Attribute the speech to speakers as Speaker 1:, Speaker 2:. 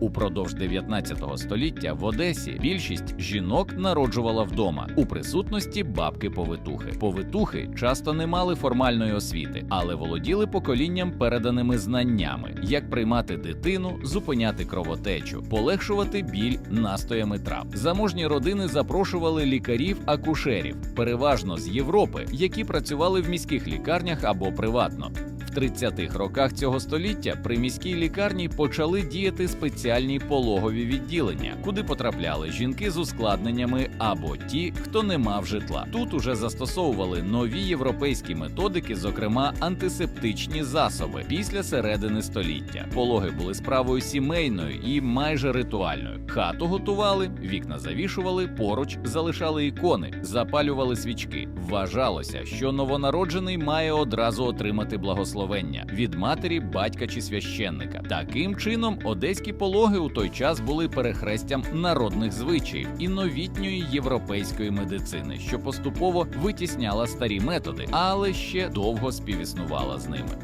Speaker 1: Упродовж 19 століття в Одесі більшість жінок народжувала вдома у присутності бабки-повитухи. Повитухи часто не мали формальної освіти, але володіли поколінням переданими знаннями, як приймати дитину, зупиняти кровотечу, полегшувати біль настоями трав. Заможні родини запрошували лікарів-акушерів, переважно з Європи, які працювали в міських лікарнях або приватно. В 30-х роках цього століття при міській лікарні почали діяти спеціальні пологові відділення, куди потрапляли жінки з ускладненнями або ті, хто не мав житла. Тут уже застосовували нові європейські методики, зокрема антисептичні засоби після середини століття. Пологи були справою сімейною і майже ритуальною. Хату готували, вікна завішували, поруч залишали ікони, запалювали свічки. Вважалося, що новонароджений має одразу отримати благословення від матері, батька чи священника. Таким чином, одеські пологи у той час були перехрестям народних звичаїв і новітньої європейської медицини, що поступово витісняла старі методи, але ще довго співіснувала з ними.